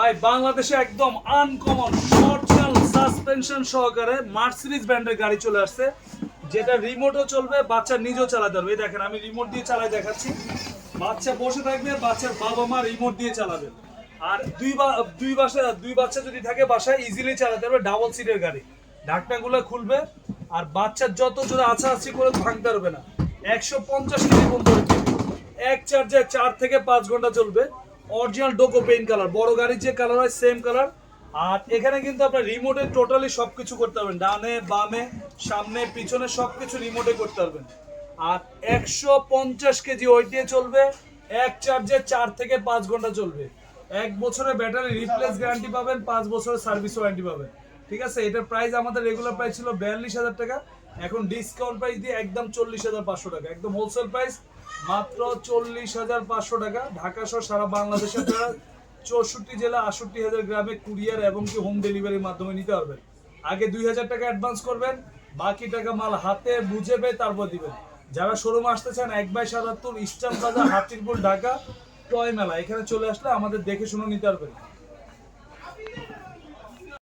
ভাই বাংলাদেশে একদম আনকমন অরিজিনাল সাসপেনশন সহকারে মার্সিডিজ ব্র্যান্ডের গাড়ি চলে আসছে। যেটা রিমোটও চলবে, বাচ্চা নিজেও চালাতে পারবে। দেখেন, আমি রিমোট দিয়ে চালাই দেখাচ্ছি। বাচ্চা বসে থাকবে, বাচ্চার বাবা মা রিমোট দিয়ে চালাবে। আর দুই বা, দুই বাসা, দুই বাচ্চা যদি থাকে, বাসায় ইজিলি চালাতে পারবে ডাবল সিটের গাড়ি। ঢাকনাগুলো খুলবে, আর বাচ্চার যত জোরে আছা আছি করে ভাঙতে পারবে না। একশো পঞ্চাশ কেজি পর্যন্ত। এক চার্জে চার থেকে পাঁচ ঘণ্টা চলবে। অরিজিনাল ডোকো পেইন্ট কালার বড় গাড়ির যে কালার হয় সেম কালার আর এখানে কিন্তু আপনার রিমোটে টোটালি সব কিছু করতে পারবেন। ডানে, বামে, সামনে, পিছনে সব কিছু রিমোটে করতে পারবেন। আর একশো পঞ্চাশ কেজি ওয়েট দিয়ে চলবে, এক চার্জে চার থেকে পাঁচ ঘণ্টা চলবে। এক বছরের ব্যাটারি রিপ্লেস গ্যারান্টি পাবেন, পাঁচ বছরের সার্ভিস ওয়ারেন্টি পাবেন। ঠিক আছে? এটার প্রাইস আমাদের রেগুলার প্রাইস ছিল বিয়াল্লিশ হাজার টাকা। এখন ডিসকাউন্ট প্রাইস দিয়ে একদম চল্লিশ হাজার পাঁচশো টাকা। একদম হোলসেল প্রাইস মাত্র চল্লিশ হাজার পাঁচশো টাকা। ঢাকা সহ সারা বাংলাদেশে আপনারা চৌষট্টি জেলা আষট্টি হাজার গ্রামে কুরিয়ার এবং কি হোম ডেলিভারির মাধ্যমে নিতে পারবেন। আগে দুই হাজার টাকা অ্যাডভান্স করবেন, বাকি টাকা মাল হাতে বুঝে পেয়ে তারপর দিবেন। যারা শোরুমে আসতে চান, এক বাই সাতাত্তর, ইস্টার্ন বাজার হাতিরপুর ঢাকা, টয় মেলা। এখানে চলে আসলে আমাদের দেখে শুনে নিতে পারবেন।